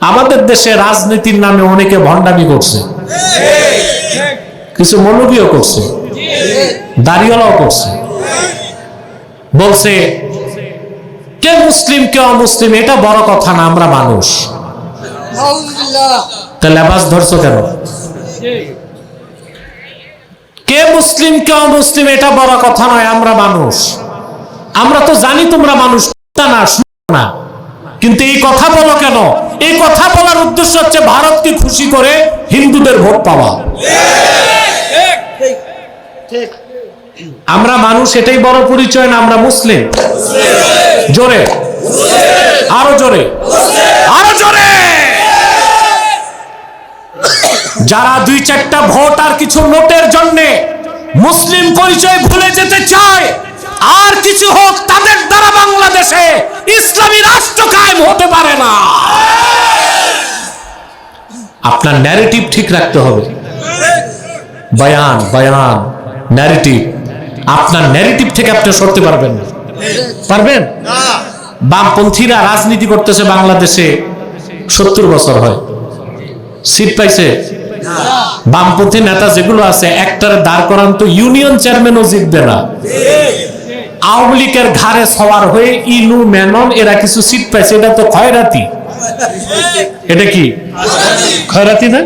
আমাদের দেশে রাজনীতির নামে অনেকে ভণ্ডামি করছে। কিছু মৌলবীও করছে। দাড়িওয়ালাও করছে। বলছে, কে মুসলিম, কে অমুসলিম, এটা বড় কথা না, আমরা মানুষ। লেবাস ধরছো কেন? কে মুসলিম, কে অমুসলিম, এটা বড় কথা নয়, আমরা মানুষ। আমরা তো জানি তোমরা মানুষ না, শুনো না। কিন্তু এই কথা বলো কেন? এই কথা বলার উদ্দেশ্য হচ্ছে ভারতকে খুশি করে হিন্দুদের ভোট পাওয়া। আমরা মানুষ, এটাই বড় পরিচয় না, আমরা মুসলিম। জোরে। আরও জোরে। আরও জোরে! যারা দুই চারটা ভোট আর কিছু নোটের জন্য মুসলিম পরিচয় ভুলে যেতে চায় আর কিছু হোক, তাদের দ্বারা বাংলাদেশে ইসলামী রাষ্ট্র কায়েম হতে পারে না। আপনার ন্যারেটিভ ঠিক রাখতে হবে। বয়ান বয়ান ন্যারেটিভ আপনার ন্যারেটিভ থেকে আপনি সরতে পারবেন না। পারবেন? বামপন্থীরা রাজনীতি করতেছে বাংলাদেশে সত্তর বছর হয়। সিট পাইছে? বামপন্থী নেতা যেগুলো আছে, একটার দাঁড় করান তো ইউনিয়ন চেয়ারম্যানও জিতবে না। আওয়ামী লীগের ঘাড়ে সওয়ার হয়ে ইনু মেনন এরা কিছু সিট পাইছে, এটা তো খয়রাতি এটা কি? খয়রাতি না?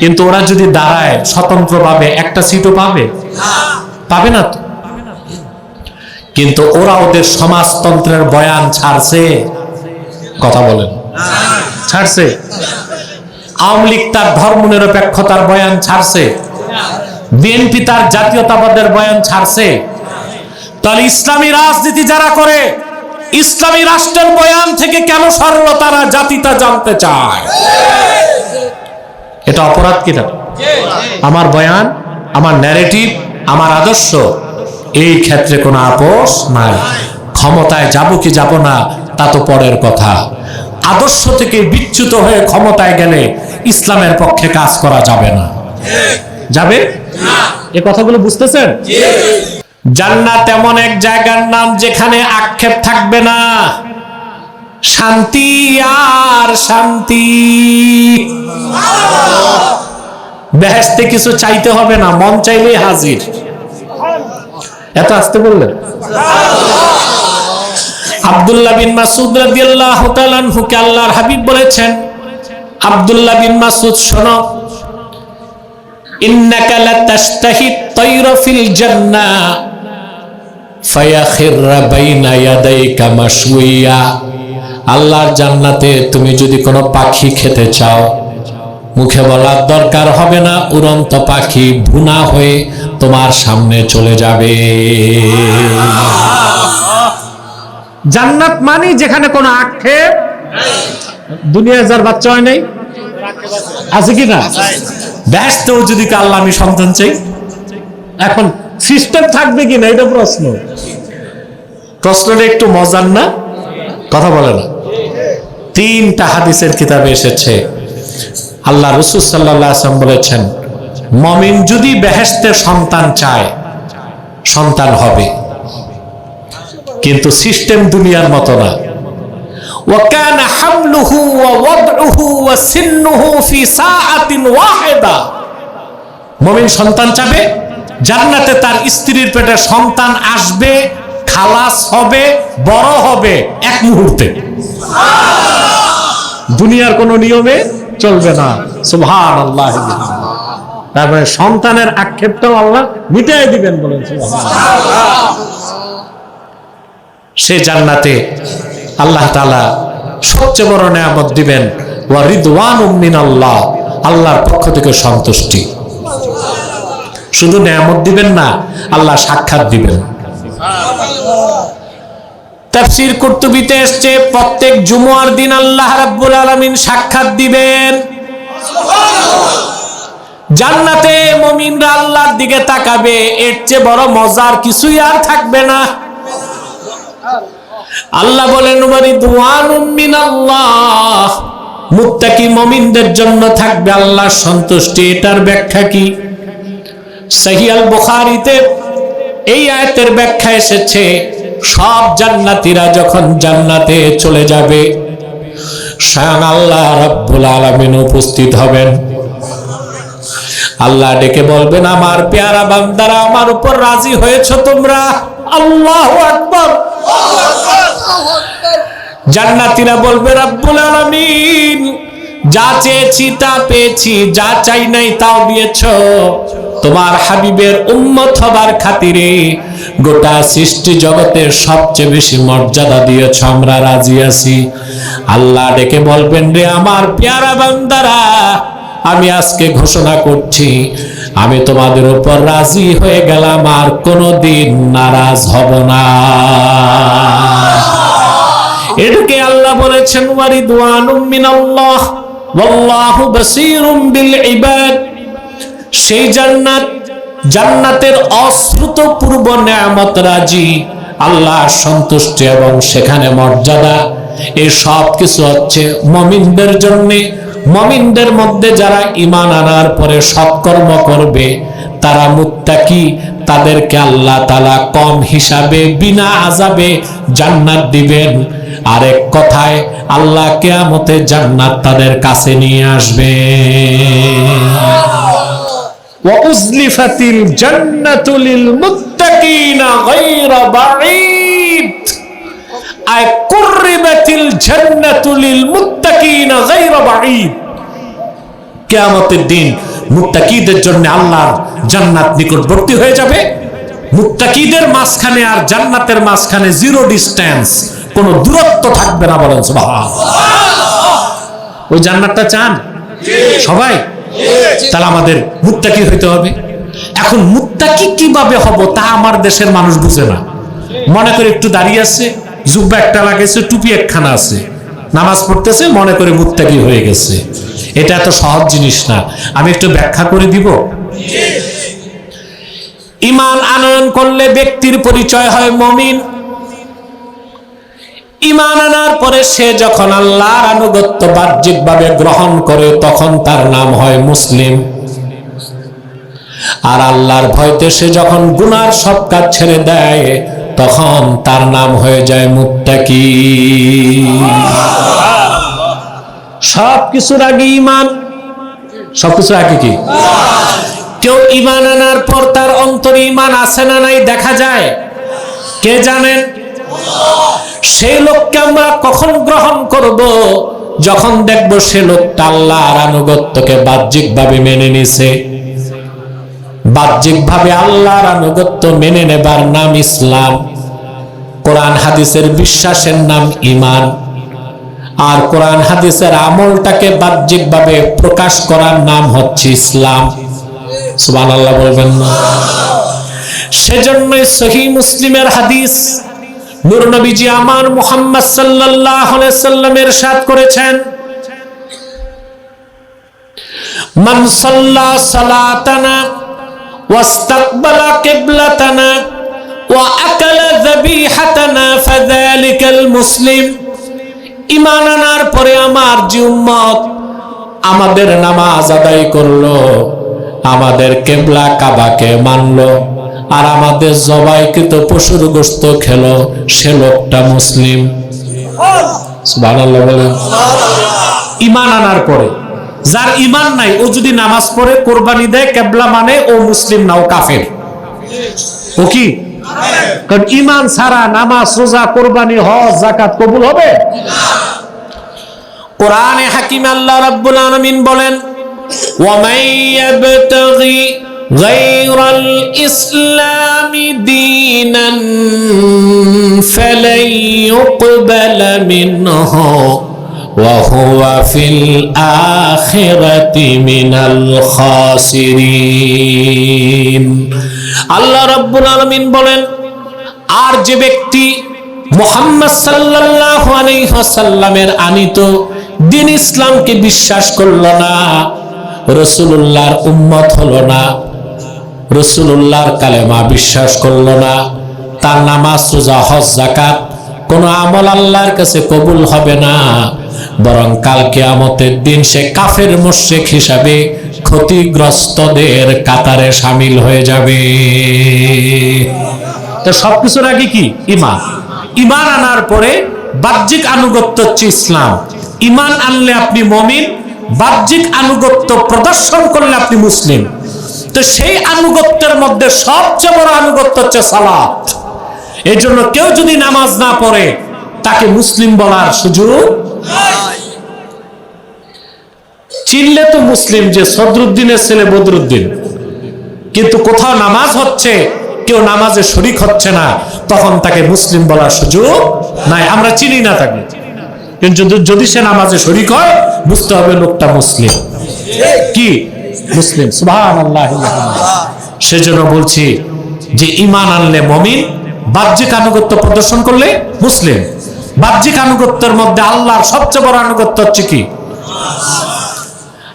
কিন্তু ওরা যদি দাঁড়ায় স্বতন্ত্র পাবে একটা সিটও পাবে? পাবে না তো। কিন্তু ওরা ওদের সমাজতন্ত্রের বয়ান ছাড়ছে। কথা বলেন। ছাড়ছে? আওয়ামী তার ধর্ম নিরপেক্ষতার বয়ান ছাড়ছে। বিএনপি তার জাতীয়তাবাদের বয়ান ছাড়ছে। তাহলে ইসলামী রাজনীতি যারা করে, ইসলামী রাষ্ট্রের বয়ান থেকে কেন সরল তারা জাতিটা জানতে চায়? এটা অপরাধ কিনা? আমার বয়ান, আমার ন্যারেটিভ আমার আদর্শ, এই ক্ষেত্রে কোনো আপোষ নাই। ক্ষমতায় যাব কি যাব না, তা তো পরের কথা। আদর্শ থেকে বিচ্যুত হয়ে ক্ষমতায় গেলে ইসলামের পক্ষে কাজ করা যাবে না। যাবে? এ কথাগুলো বুঝতেছেন? জান্নাত এমন এক জায়গার নাম যেখানে আক্ষেপ থাকবে না। শান্তি আর শান্তি। বেহেস্তে কিছু চাইতে হবে না, মন চাইলেই হাজির। এত আসতে বললেন? আব্দুল্লাহ বিন মাসুদ রাদিয়াল্লাহু তাআলা আনহুকে আল্লাহর হাবিব বলেছেন। আব্দুল্লাহ বিন মাসুদ, শোনো। ইন্নাকা লাতাশতাহি তায়রা ফিল জান্নাহ। আল্লাহর জান্নাতে তুমি যদি কোনো পাখি খেতে চাও মুখে বলার দরকার হবে না উড়ন্ত পাখি ভুনা হয়ে তোমার সামনে চলে যাবে। জান্নাত মানে যেখানে কোনো আক্ষেপ দুনিয়া যার বাচ্চা হয় নাই। আছে কি না? ব্যস্তেও যদি আল্লাহ আমি সন্তান চাই। এখন সিস্টেম থাকবে কি না এটা প্রশ্ন প্রশ্নটা একটু মজার না কথা বলে না তিনটা হাদিসের কিতাবে এসেছে আল্লাহ রসুল সাল্লাহ আসলাম বলেছেন মমিন যদি বেহেস্তের সন্তান চায় সন্তান হবে কিন্তু সিস্টেম দুনিয়ার মতো না وكان حمله ووضعه وسنه في ساعة واحدة মমিন সন্তান চাবে জান্নাতে তার স্ত্রীর পেটে সন্তান আসবে, খালাস হবে, বড় হবে এক মুহূর্তে। দুনিয়ার কোনো নিয়মে চলবে না। সুবহান আল্লাহ তারপরে সন্তানের আক্ষেপটাও আল্লাহ মিটাই দিবেন বলেন সে জান্নাতে আল্লাহ তালা সবচেয়ে বড় নিয়ামত দিবেন, ওয়া রিদওয়ান আল্লাহ আল্লাহর পক্ষ থেকে সন্তুষ্টি। শুধু নিয়ামত দিবেন না, আল্লাহ সাক্ষাৎ দিবেন। তাফসীর কুরতুবিতে এসছে, প্রত্যেক জুমুয়ার দিন আল্লাহ রাব্বুল আলামিন সাক্ষাৎ দিবেন। জান্নাতে মুমিনরা আল্লাহর দিকে তাকাবে, এর চেয়ে বড় মজার কিছুই আর থাকবে না। আল্লাহ বলেন মুত্তাকি মুমিনদের জন্য থাকবে আল্লাহর সন্তুষ্টি, এটার ব্যাখ্যা কি? সহিয়াল বুখারীতে এই আয়াতের ব্যাখ্যা এসেছে সব জান্নাতীরা যখন জান্নাতে চলে যাবে স্বয়ং আল্লাহ রাব্বুল আলামিন উপস্থিত হবেন। আল্লাহ ডেকে বলবেন আমার পেয়ারা বান্দারা আমার উপর রাজি হয়েছ তোমরা? আল্লাহু আকবার। জান্নাতীরা বলবে রাব্বুল আলামিন যা চেয়েছি তা পেয়েছি, যা চাই নাই তাও দিয়েছ। তোমার হাবিবের উম্মত হবার খাতিরে গোটা সৃষ্টি জগতের সবচেয়ে বেশি মর্যাদা দিয়েছ, আমরা রাজি আছি। আল্লাহ ডেকে বলবেন, রে আমার পেয়ারা বান্দারা, আমি আজকে ঘোষণা করছি, আমি তোমাদের উপর রাজি হয়ে গেলাম, আর কোনোদিন নারাজ হব না। এটাকে আল্লাহ বলেছেন, ওয়ারিদওয়ানুম মিনাল্লাহ। ওয়াল্লাহু বাসীরুম বিল ইবাদ। সেই জান্নাত, জান্নাতের অশ্রুত পূর্ব নেয়ামত রাজি, আল্লাহ সন্তুষ্টি এবং সেখানে মর্যাদা। এই সব কিছু হচ্ছে মমিনদের জন্য মমিনদের মধ্যে যারা ইমান আনার পরে সৎকর্ম করবে তারা মুত্তাকি তাদেরকে আল্লাহ তালা কম হিসাবে বিনা আজাবে জান্নাত দিবেন আরেক কথায় আল্লাহ কেয়ামতে জান্নাত তাদের কাছে নিয়ে আসবে وأزلفت الجنة للمتقين غير بعيد কেয়ামতের দিন মুত্তাকিদের জন্য আল্লাহর জান্নাত নিকটবর্তী হয়ে যাবে। মুত্তাকিদের মাঝখানে আর জান্নাতের মাঝখানে জিরো ডিস্টেন্স, কোনো দূরত্ব থাকবে না বলেন ওই জান্নাতটা চান? সবাই? তাহলে আমাদের মুত্তাকি হইতে হবে। এখন মুত্তাকি কীভাবে হব তা আমার দেশের মানুষ বুঝে না। মনে করে একটু দাঁড়িয়ে আছে। জুব্বা একটা লাগাইছে, টুপি একখানা আছে। নামাজ পড়তেছে, মনে করে মুত্তাকি হয়ে গেছে। এটা এত সহজ জিনিস না। আমি একটু ব্যাখ্যা করে দিব? ইমান আনয়ন করলে ব্যক্তির পরিচয় হয় মমিন। ইমান আনার পরে সে যখন আল্লাহর আনুগত্য বাহ্যিকভাবে গ্রহণ করে, তখন তার নাম হয় মুসলিম। আর আল্লাহর ভয়তে সে যখন গুনার সব কাজ ছেড়ে দেয় তখন তার নাম হয়ে যায় মুত্তাকি। সব কিছুর আগে ইমান সব কিছুর আগে কি? কেউ ইমান আনার পর তার অন্তরে ইমান আছে না নাই দেখা যায়। কে জানেন? সেই লোককে আমরা কখন গ্রহণ করব? যখন দেখব সে লোকটা আল্লাহর আনুগত্যকে বাহ্যিকভাবে মেনে নিছে। বাহ্যিকভাবে আল্লাহর আনুগত্য মেনে নেবার নাম ইসলাম। কোরআন হাদিসের বিশ্বাসের নাম ইমান আর কোরআন হাদিসের আমলটাকে বাহ্যিকভাবে প্রকাশ করার নাম হচ্ছে ইসলাম। সুবহান আল্লাহ বলবেন না। সেজন্যই সহি মুসলিমের হাদিস নূর নবীজি আমার মুহাম্মদ সাল্লাল্লাহু আলাইহি সাল্লামের সাথ করেছেন। মান সাল্লা সালাতানা কিবলাতানা ওয়া আকালা যাবিহাতানা ফাযালিকাল মুসলিম ঈমান আনার পরে আমার যে আমাদের নামাজ আদায় করল, আমাদের কেবলা কাবাকে মানলো, আর আমাদের জবাইকৃত পশুর গোস্ত খেলো, সে লোকটা মুসলিম। ইমান আনার পরে যার ইমান নাই ও যদি নামাজ পড়ে কোরবানি দেয় কেবলা মানে ও মুসলিম না ও কাফের ও কি কারণ ইমান ছাড়া নামাজ রোজা কোরবানি হজ জাকাত কবুল হবে কোরআনে হাকিম আল্লাহ রাব্বুল আলামিন বলেন ওয়ামাই ইয়াবতাগি غير الإسلام دينا فلن يقبل منه وهو في الآخرة من الخاسرين আল্লাহ রাব্বুল আলামিন বলেন আর যে ব্যক্তি মোহাম্মদ সাল্লাল্লাহু আলাইহি ওয়াসাল্লামের আনিত দিন ইসলামকে বিশ্বাস করলো না রসুল্লাহর উম্মত হলো না রসুল্লাহর কালেমা বিশ্বাস করলো না তার নামাজ রোজা হজ জাকাত কোন আমল আল্লাহর কাছে কবুল হবে না বরং কাল কিয়ামতের দিন সে কাফের মুশরিক হিসাবে ক্ষতিগ্রস্তদের কাতারে সামিল হয়ে যাবে। তো সবকিছুর আগে কি? ইমান ইমান আনার পরে বাহ্যিক আনুগত্য হচ্ছে ইসলাম। ইমান আনলে আপনি মমিন, বাহ্যিক আনুগত্য প্রদর্শন করলে আপনি মুসলিম। তো সেই আনুগত্যের মধ্যে সবচেয়ে বড় আনুগত্য হচ্ছে সালাত। এই জন্য কেউ যদি নামাজ না পড়ে, তাকে মুসলিম বলার সুযোগ চিনলে তো মুসলিম যে সদরুদ্দিনের ছেলে বদরুদ্দিন। কিন্তু কোথাও নামাজ হচ্ছে, কেউ নামাজে শরিক হচ্ছে না, তখন তাকে মুসলিম বলার সুযোগ নাই। আমরা চিনি না তাকে। কিন্তু যদি- সে নামাজে শরিক হয়, বুঝতে হবে লোকটা মুসলিম। কি? মুসলিম। সেজন্য বলছি যে ইমান আনলে মমিন, বাহ্যিক আনুগত্য প্রদর্শন করলে মুসলিম। বাহ্যিক আনুগত্যের মধ্যে আল্লাহর সবচেয়ে বড় আনুগত্য হচ্ছে কি?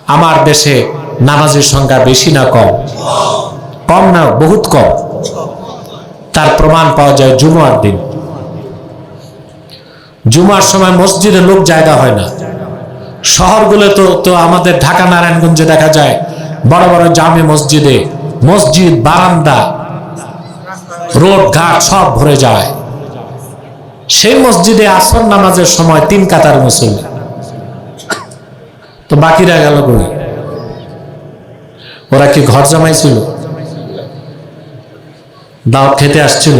আমার দেশে নামাজের সংখ্যা বেশি না কম? কম না, বহুত কম। তার প্রমাণ পাওয়া যায় জুমার দিন। জুমার সময় মসজিদে লোক জায়গা হয় না। শহরগুলো তো তো আমাদের ঢাকা, নারায়ণগঞ্জে দেখা যায়, বড় বড় জামে মসজিদে, মসজিদ, বারান্দা, রোড, ঘাট সব ভরে যায়। সেই মসজিদে আসর নামাজের সময় তিন কাতার মুসল্লি। তো বাকিরা গেল কই? ওরা কি ঘর জামাইছিল? দাওয়াত খেতে আসছিল?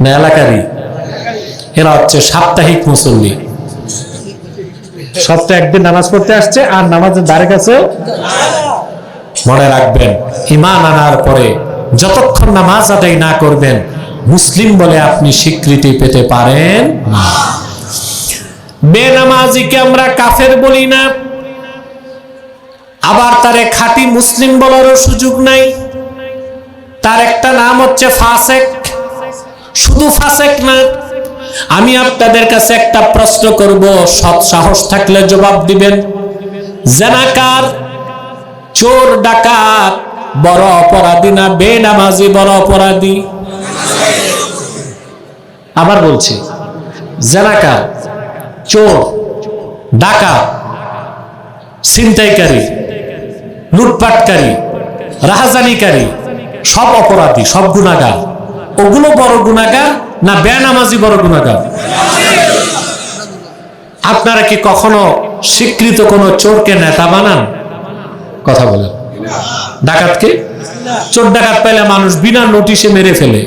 না এলাকারই? এরা হচ্ছে সাপ্তাহিক মুসল্লি। সপ্তাহে একদিন নামাজ পড়তে আসছে আর নামাজের ধারে কাছে মনে রাখবেন ইমান আনার পরে যতক্ষণ নামাজ আদায় না করবেন মুসলিম বলে আপনি স্বীকৃতি পেতে পারেন বেনামাজিকে আমরা কাফের বলি না। আবার তারে খাঁটি মুসলিম বলারও সুযোগ নাই। তার একটা নাম হচ্ছে ফাসেক। শুধু ফাসেক না, আমি আপনাদের কাছে একটা প্রশ্ন করব, সৎ সাহস থাকলে জবাব দিবেন। জেনাকার, চোর, ডাকাত, বড় অপরাধী না বেনামাজি বড় অপরাধী? আবার বলছি জেনাকার চোর ডাকাত ছিনতাইকারী, লুটপাটকারী, রাহাজানিকারী, সব অপরাধী, সব গুণাগার ওগুলো বড় গুণাগার না বেনামাজি বড় গুণাগার আপনারা কি কখনো স্বীকৃত কোন চোরকে নেতা বানান? কথা বলেন। ডাকাতকে চোর ডাকাত পাইলে মানুষ বিনা নোটিশে মেরে ফেলে।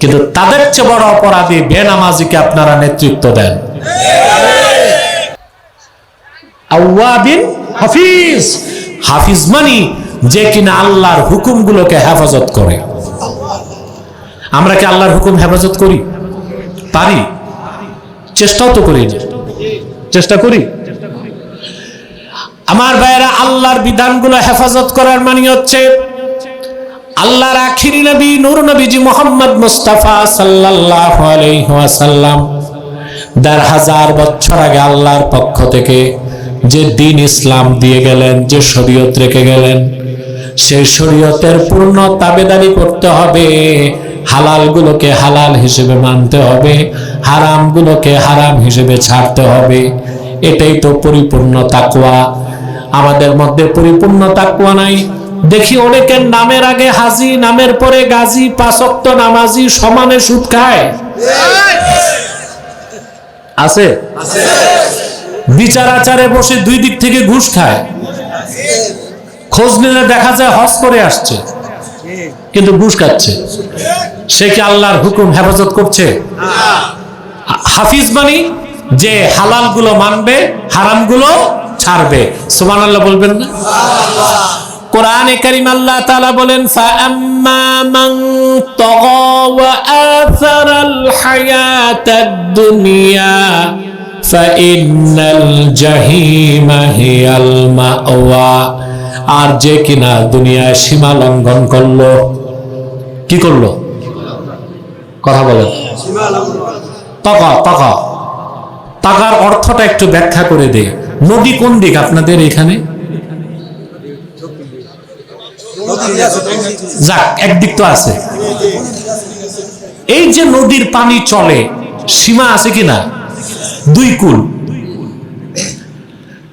কিন্তু তাদের চেয়ে বড় অপরাধী বেনামাজিকে আপনারা নেতৃত্ব দেন। হাফিজ। হাফিজ মানি যে কিনা আল্লাহর হুকুমগুলোকে হেফাজত করে। আমরা কি আল্লাহর হুকুম হেফাজত করি? পারি। চেষ্টাও তো করি। চেষ্টা করি। আমার ভাইয়েরা, আল্লাহর বিধানগুলো হেফাজত করার মানে হচ্ছে আল্লাহর আখিরি নবী, নূর নবীজি মোহাম্মদ মুস্তাফা সাল্লাল্লাহু আলাইহি ওয়াসাল্লাম। দেড় হাজার বছর আগে আল্লাহর পক্ষ থেকে যে দিন ইসলাম দিয়ে গেলেন, যে শরীয়ত রেখে গেলেন, সেই শরীয়তের পূর্ণ তাবেদারি করতে হবে, হালালগুলোকে হালাল হিসেবে মানতে হবে, হারামগুলোকে হারাম হিসেবে ছাড়তে হবে। এটাই তো পরিপূর্ণ তাকওয়া। আমাদের মধ্যে পরিপূর্ণ তাকওয়া নাই। দেখি অনেকের নামের আগে হাজি, নামের পরে গাজী পাঁচক্ত নামাজি, সমানে সুদ খায়। আছে? বিচার আচারে বসে দুই দিক থেকে ঘুষ খায়। খোঁজ নিলে দেখা যায় হজ করে আসছে, কিন্তু ঘুষ খাচ্ছে। সে কি আল্লাহর হুকুম হেফাজত করছে? হাফিজ মানি যে হালালগুলো মানবে হারামগুলো ছাড়বে। সুমান আল্লাহ বলবেন না? কোরআনে কারিম আল্লাহ তাআলা বলেন দুনিয়া আর যে কিনা দুনিয়ায় সীমা লঙ্ঘন করল, কি করল? কথা বলেন। টাকা টাকা টাকার অর্থটা একটু ব্যাখ্যা করে দে। নদী কোন দিক আপনাদের এখানে? যাক একদিক তো আছে। এই যে নদীর পানি চলে সীমা আছে কিনা? দুই কুল।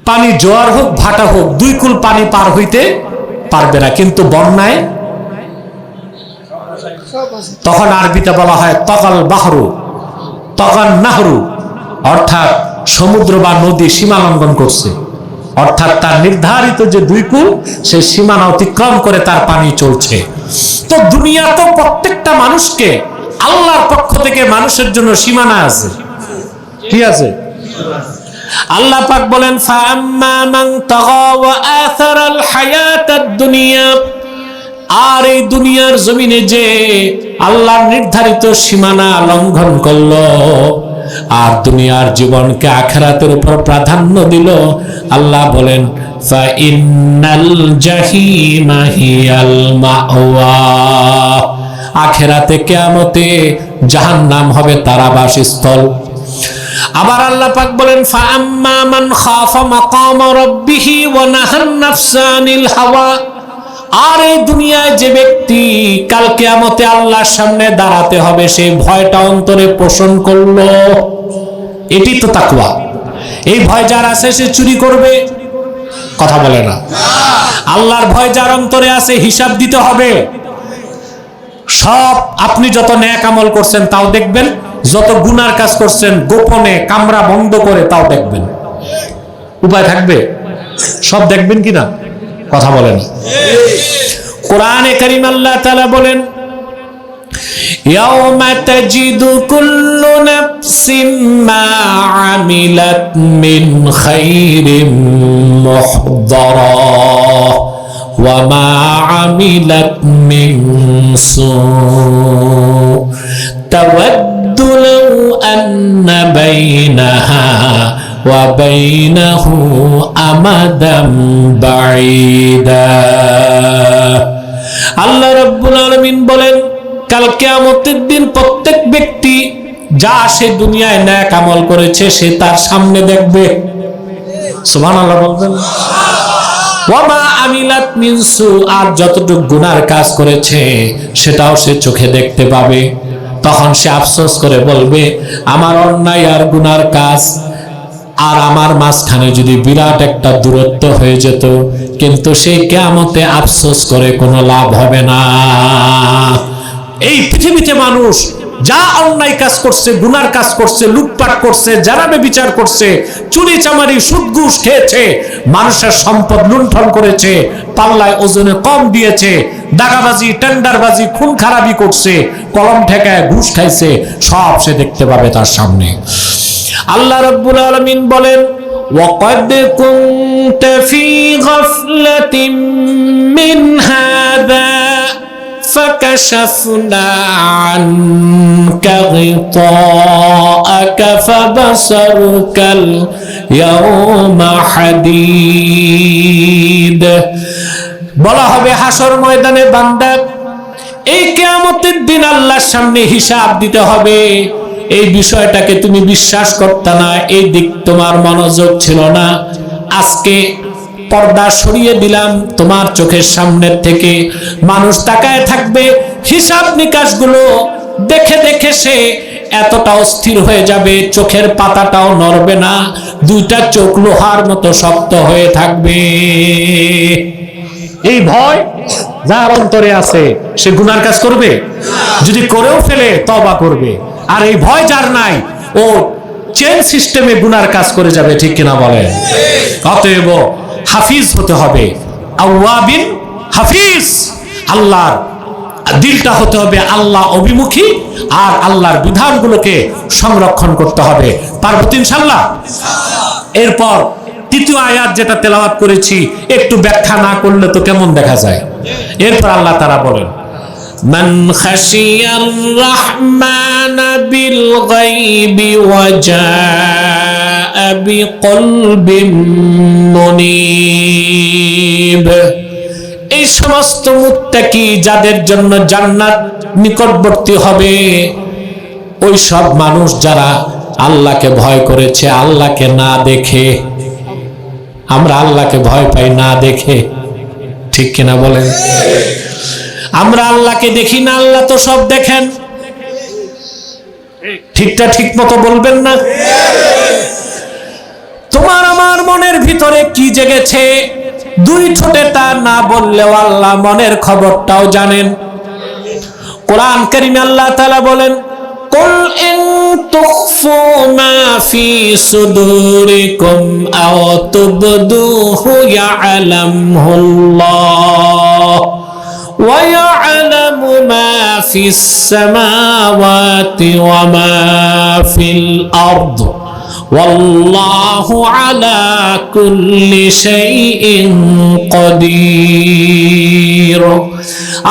পানি জোয়ার হোক ভাটা হোক দুই কুল পানি পার হইতে পারবে না। কিন্তু বন্যায় তখন আরবিতে বলা হয় তকাল বাহরু তকাল নাহরু অর্থাৎ সমুদ্র বা নদী সীমা লঙ্ঘন করছে। অর্থাৎ তার নির্ধারিত যে দুই কুল সে সীমানা অতিক্রম করে তার পানি চলছে। তো দুনিয়া তো প্রত্যেকটা মানুষকে আল্লাহর পক্ষ থেকে মানুষের জন্য সীমানা আছে। কি আছে? আল্লাহ পাক বলেন আর এই দুনিয়ার জমিনে যে আল্লাহর নির্ধারিত সীমানা লঙ্ঘন করল আর দুনিয়ার জীবনকে আখেরাতের উপর প্রাধান্য দিল। আল্লাহ বলেন আখেরাতে কিয়ামতে জাহান্নাম হবে তার আবাসস্থল। আবার আল্লাহ পাক বলেন, ফাআম্মা মান খাফা মাকাম রাব্বিহি ওয়া নাহান নাফসা আনিল হাওয়া। আর এই দুনিয়ায় যে ব্যক্তি কাল কিয়ামতে আল্লাহর সামনে দাঁড়াতে হবে সেই ভয়টা অন্তরে পোষণ করল। এটি তো তাকওয়া। এই ভয় যার আছে, সে চুরি করবে। কথা বলে না। আল্লাহর ভয় যার অন্তরে আছে, হিসাব দিতে হবে। সব আপনি যত ন্যাক আমল করছেন, তাও দেখবেন। যত গুনার কাজ করছেন, গোপনে কামরা বন্ধ করে তাও দেখবেন। উপায় থাকবে? সব দেখবেন কি না? কথা বলেন কোরআনে করিম আল্লাহ তাআলা বলেন يوم تجد كل نفس ما عملت من خير محضرا وما عملت من سوء تود لو أن بينها وبينه أمدا بعيدا আল্লাহ রাব্বুল আলামিন বলেন কাল কিয়ামতের দিন প্রত্যেক ব্যক্তি যা সে দুনিয়ায় ন্যাক আমল করেছে সে তার সামনে দেখবে সুবহানাল্লাহ বলবেন ওয়ামা আমিলাত মিনসু আর যতটুকু গুনার কাজ করেছে সেটাও সে চোখে দেখতে পাবে তখন সে আফসোস করে বলবে আমার অন্যায় আর গুনার কাজ আর আমার মাঝখানে যদি বিরাট একটা দূরত্ব হয়ে যেত, কিন্তু সেই কেয়ামতে আফসোস করে কোনো লাভ হবে না। এই পৃথিবীতে মানুষ যা অন্যায় কাজ করছে, গুনার কাজ করছে, লুটপাট করছে জানাবে বিচার করছে, চুরি, চামারি সুদ ঘুষ খেয়েছে, মানুষের সম্পদ লুণ্ঠন করেছে, পাল্লায় ওজনে কম দিয়েছে, দাগাবাজি, টেন্ডারবাজি খুন খারাপি করছে, কলম ঠেকায় ঘুষ খাইছে, সব সে দেখতে পাবে তার সামনে। আল্লাহ রব্বুল আলমিন বলেন وقد كنت في غفلة من هذا فكشفنا عنك غطاءك فبصرك اليوم حديد বলা হবে হাসর ময়দানে বান্দা এই কেয়ামতের দিন আল্লাহর সামনে হিসাব দিতে হবে এই বিষয়টাকে তুমি বিশ্বাস করতে না, এই দিক তোমার মনোযোগ ছিল না। আজকে পর্দা সরিয়ে দিলাম তোমার চোখের সামনের থেকে। মানুষ তাকায় থাকবে, হিসাব নিকাশগুলো দেখে দেখে সে এতটা অস্থির হয়ে যাবে, চোখের পাতাটাও নড়বে না, দুইটা চোখ লোহার মতো শক্ত হয়ে থাকবে। এই ভয় যার অন্তরে আছে, সে গুনার কাজ করবে? যদি করেও ফেলে তবা করবে। আর এই ভয় যার নাই, ও চেন সিস্টেমে গুনার কাজ করে যাবে, ঠিক কিনা বলেন? অতএব হাফিজ হতে হবে আউয়াবিন হাফিজ। আল্লাহর দিলটা হতে হবে আল্লাহ অভিমুখী, আর আল্লাহর বিধানগুলোকে সংরক্ষণ করতে হবে। পার্বতী ইনশাল্লাহ? এরপর তৃতীয় আয়াত যেটা তেলাওয়াত করেছি, একটু ব্যাখ্যা না করলে তো কেমন দেখা যায়? এরপর আল্লাহ তারা বলেন من خشي الرحمن بالغيب وجاء بقلب منيب এই সমস্ত মুত্তাকি যাদের জন্য জান্নাত নিকটবর্তী হবে ওই সব মানুষ যারা আল্লাহকে ভয় করেছে আল্লাহকে না দেখে আমরা আল্লাহকে ভয় পাই না দেখে ঠিক কিনা বলেন আমরা আল্লাহকে দেখি না আল্লাহ তো সব দেখেন ঠিকটা ঠিক মতো বলবেন না তোমার আমার মনের ভিতরে কি জেগেছে দুই ঠোঁটে তা না বললেও আল্লাহ মনের খবরটাও জানেন কোরআন করিম আল্লাহ তালা বলেন قل إن تخفوا ما في صدوركم أو تبدوه يعلمه الله ويعلم ما في السماوات وما في الأرض والله على كل شيء قدير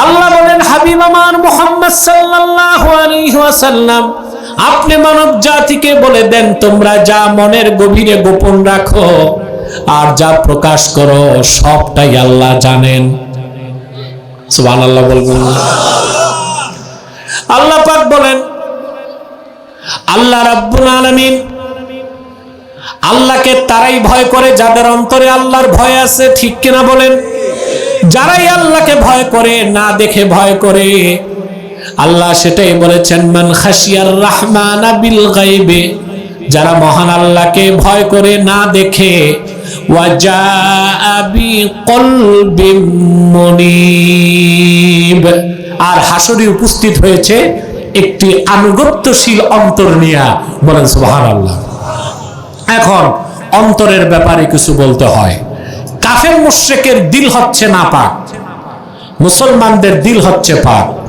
আল্লাহ বলেন হাবিব আমার মুহাম্মদ সাল্লাল্লাহু আলাইহি ওয়াসাল্লাম আপনি মানব জাতিকে বলে দেন তোমরা যা মনের গভীরে গোপন রাখো আর যা প্রকাশ করো সবটাই আল্লাহ জানেন সুবহানাল্লাহ বলবেন। আল্লাহ পাক বলেন, আল্লাহ রাব্বুল আলামিন আল্লাহকে তারাই ভয় করে, যাদের অন্তরে আল্লাহর ভয় আছে, ঠিক কিনা বলেন? যারাই আল্লাহকে ভয় করে, না দেখে ভয় করে, আল্লাহ সেটাই বলেছেন, মান খাসিয়ার রহমান বিল গাইবে যারা মহান আল্লাহকে ভয় করে না দেখে আর হাসরি উপস্থিত হয়েছে একটি আনুগত্যশীল অন্তর নিয়া। বলেন, সুবহানাল্লাহ। এখন অন্তরের ব্যাপারে কিছু বলতে হয়। কাফের মুশ্রেকের দিল হচ্ছে না পাক মুসলমানদের দিল হচ্ছে পাক।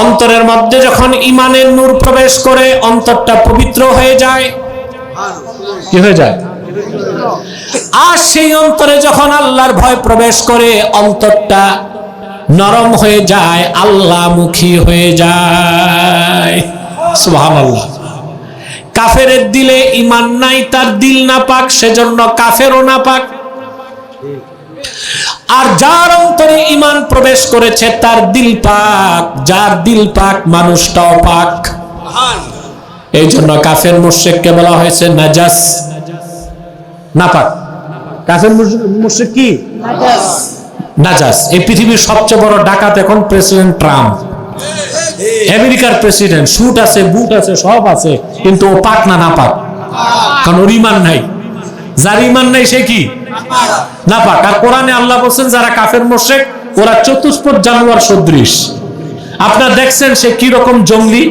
অন্তরের মধ্যে যখন ইমানের নূর প্রবেশ করে অন্তরটা পবিত্র হয়ে যায়। কি হয়ে যায়? আর সেই অন্তরে যখন আল্লাহর ভয় প্রবেশ করে অন্তরটা নরম হয়ে যায় আল্লাহমুখী হয়ে যায়। সুবহানাল্লাহ। কাফের দিলে ইমান নাই তার দিল না পাক সেজন্য কাফেরও না পাক আর যার অন্তরে ইমান প্রবেশ করেছে তার দিল পাক। যার দিল পাক মানুষটাও পাক। এই জন্য কাফের মুর্শেককে বলা হয়েছে নাজাস। না পাক কাফের মুর্শেক কি? নাজাস। এই পৃথিবীর সবচেয়ে বড় ডাকাত এখন প্রেসিডেন্ট ট্রাম্প। আমেরিকার প্রেসিডেন্ট। শুট আছে বুট আছে সব আছে। কিন্তু ও পাক না না পাক কারণ ওর ইমান নাই। যার ইমান নাই সে কি? না পাক আর কোরআনে আল্লাহ বলছেন, যারা কাফের মোশেক, ওরা চতুষ্পদ জানোয়ার সদৃশ। আপনার দেখছেন সে কি রকম জঙ্গলি?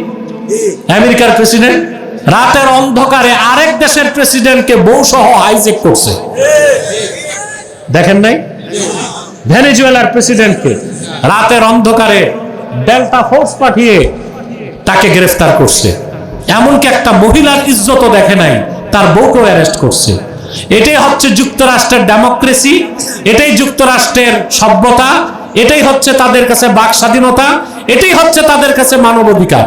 আমেরিকার প্রেসিডেন্ট। রাতের অন্ধকারে আরেক দেশের প্রেসিডেন্টকে বউ সহ হাইজেক করছে। দেখেন নাই? ভেনেজুয়েলার প্রেসিডেন্টকে রাতের অন্ধকারে ডেল্টা ফোর্স পাঠিয়ে তাকে গ্রেফতার করছে। এমনকি একটা মহিলার ইজ্জত দেখে নাই, তার বউকেও অ্যারেস্ট করছে। এটাই হচ্ছে যুক্তরাষ্ট্রের ডেমোক্রেসি, এটাই যুক্তরাষ্ট্রের সভ্যতা, এটাই হচ্ছে তাদের কাছে বাক স্বাধীনতা, এটাই হচ্ছে তাদের কাছে মানবাধিকার।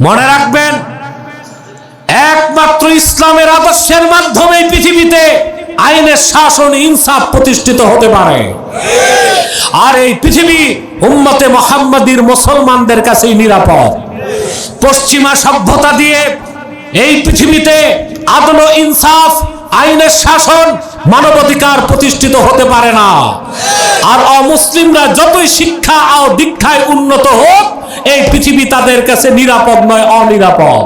মনে রাখবেন, একমাত্র ইসলামের আদর্শের মাধ্যমে পৃথিবীতে আইনের শাসন, ইনসাফ প্রতিষ্ঠিত হতে পারে। আর এই পৃথিবী উম্মতে মোহাম্মদীর মুসলমানদের কাছেই নিরাপদ। পশ্চিমা সভ্যতা দিয়ে এই পৃথিবীতে আদল ইনসাফ, আইনের শাসন মানবাধিকার প্রতিষ্ঠিত হতে পারে না। আর অমুসলিমরা যতই শিক্ষা ও দীক্ষায় উন্নত হোক, এই পৃথিবী তাদের কাছে নিরাপদ নয়, অনিরাপদ।